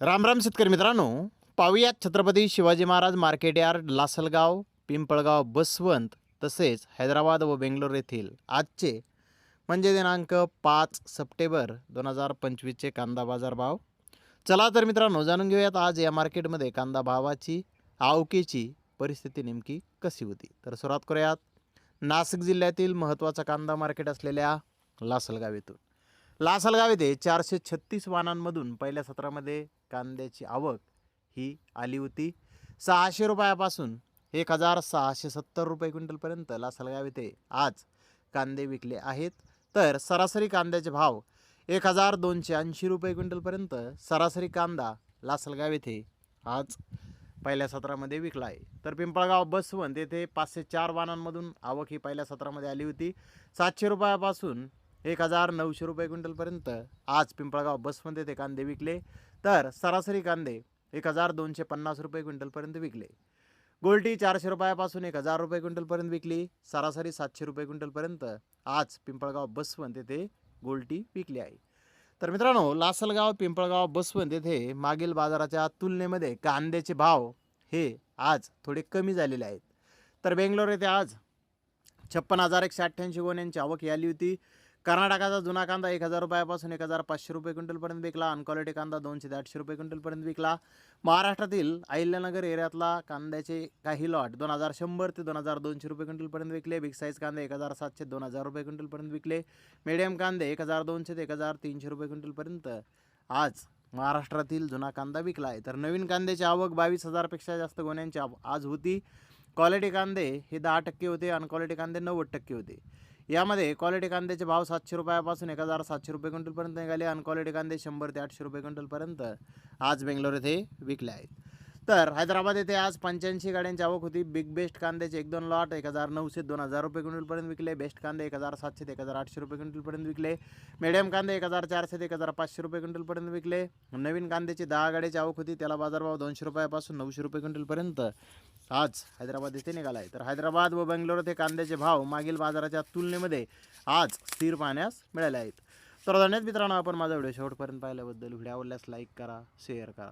रामराम शेतकरी मित्रांनो. पाहुयात छत्रपती शिवाजी महाराज मार्केट यार्ड लासलगाव पिंपळगाव बसवंत तसेच हैदराबाद व बेंगलोर येथील आजचे म्हणजे दिनांक पाच सप्टेंबर दोन हजार पंचवीसचे कांदा बाजार भाव. चला तर मित्रांनो जाणून घेऊयात आज या मार्केटमध्ये कांदा भावाची आवकेची परिस्थिती नेमकी कशी होती? तर सुरुवात करूयात. नाशिक जिल्ह्यातील महत्त्वाचा कांदा मार्केट असलेल्या लासलगाव येथून. लासलगाव येथे चारशे छत्तीस वाहनांमधून पहिल्या सत्रामध्ये कांद्याची आवक ही आली होती. सहाशे रुपयापासून एक हजार सहाशे सत्तर रुपये क्विंटलपर्यंत लासलगाव येथे आज कांदे विकले आहेत. तर सरासरी कांद्याचे भाव एक हजार दोनशे ऐंशी रुपये क्विंटलपर्यंत सरासरी कांदा लासलगाव येथे आज पहिल्या सत्रामध्ये विकला आहे. तर पिंपळगाव बसवंत येथे पाचशे चार वाहनांमधून आवक ही पहिल्या सत्रामध्ये आली होती. सातशे रुपयापासून एक हजार नऊशे रुपये क्विंटलपर्यंत आज पिंपळगाव बसवंत येथे कांदे विकले. तर सरासरी कांदे एक हजार दोनशे पन्नास रुपये क्विंटलपर्यंत विकले. गोल्टी चारशे रुपयापासून एक हजार रुपये क्विंटलपर्यंत विकली. सरासरी सातशे रुपये क्विंटलपर्यंत आज पिंपळगाव बसवंत येथे गोल्टी विकली आहे. तर मित्रांनो लासलगाव पिंपळगाव बसवंत येथे मागील बाजाराच्या तुलनेमध्ये कांद्याचे भाव हे आज थोडे कमी झालेले आहेत. तर बेंगलोर येथे आज छप्पन हजार एकशे अठ्ठ्याऐंशी गोण्यांची आवक आली होती. कर्नाटकाचा जुना कांदा एक हजार रुपयापासून एक हजार पाचशे रुपये क्विंटलपर्यंत विकला. अनक्वालिटी कांदा दोनशे ते आठशे रुपये क्विंटलपर्यंत विकला. महाराष्ट्रातील अहिल्यानगर एरियातला कांद्याचे काही लॉट दोन हजार शंभर ते दोन हजार दोनशे रुपये क्विंटलपर्यंत विकले. बिग साईज कांदे एक हजार सातशे दोन हजार रुपये क्विंटलपर्यंत विकले. मिडियम कांदे एक हजार दोनशे ते एक हजार तीनशे रुपये क्विंटलपर्यंत आज महाराष्ट्रातील जुना कांदा विकला आहे तर नवीन कांद्याची आवक बावीस हजारपेक्षा जास्त गोण्यांची आव- आज होती. क्वालिटी कांदे हे दहा टक्के होते. अनक्वालिटी कांदे नव्वद टक्के होते. यामध्ये क्वालिटी कांद्याचे भाव सातशे रुपयापासून एक हजार सातशे रुपये क्विंटलपर्यंत निघाले अनक्वालिटी कांदे शंभर ते आठशे रुपये क्विंटलपर्यंत आज बेंगलोर येथे विकले आहेत. तर हैदराबाद येथे आज पंच्याऐंशी गाड्यांची आवक होती. बिग बेस्ट कांद्याचे एक दोन लॉट एक हजार नऊशे दोन हजार रुपये क्विंटलपर्यंत विकले. बेस्ट कांदे एक हजार सातशे ते एक हजार आठशे रुपये क्विंटलपर्यंत विकले. मिडियम कांदे एक हजार चारशे ते एक हजार पाचशे रुपये क्विंटलपर्यंत विकले. नवीन कांद्याची दहा गाड्याची आवक होती. त्याला बाजारभाव दोनशे रुपयापासून नऊशे रुपये क्विंटलपर्यंत आज हैदराबाद येथे निघाला आहे. तर हैदराबाद व बेंगलोर येथे कांद्याचे भाव मागील बाजाराच्या तुलनेमध्ये आज स्थिर पाहण्यास मिळाले आहेत. तर धन्यवाद मित्रांनो आपण माझा व्हिडिओ शेवटपर्यंत पाहिल्याबद्दल व्हिडिओ आवडल्यास लाईक करा शेअर करा.